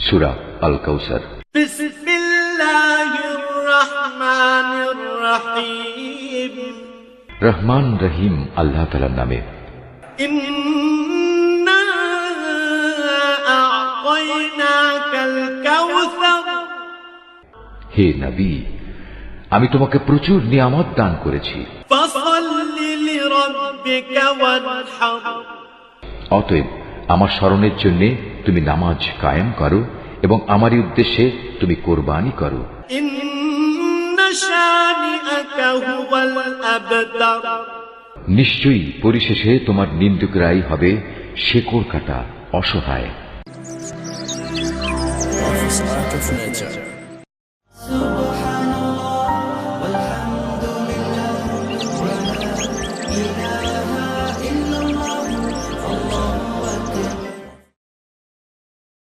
সুরা আল কৌসার রহমান রহিম। আল্লাহ তালার নামে। হে নবী আমি তোমাকে প্রচুর নিয়ামত দান করেছি। অতএব আমার স্মরণের জন্যে তুমি নামাজ কায়েম করো এবং আমারই উদ্দেশ্যে তুমি কোরবানি করো। নিশ্চয়ই পরিশেষে তোমার নিন্দুকরাই হবে শেকড় কাটা অসহায়।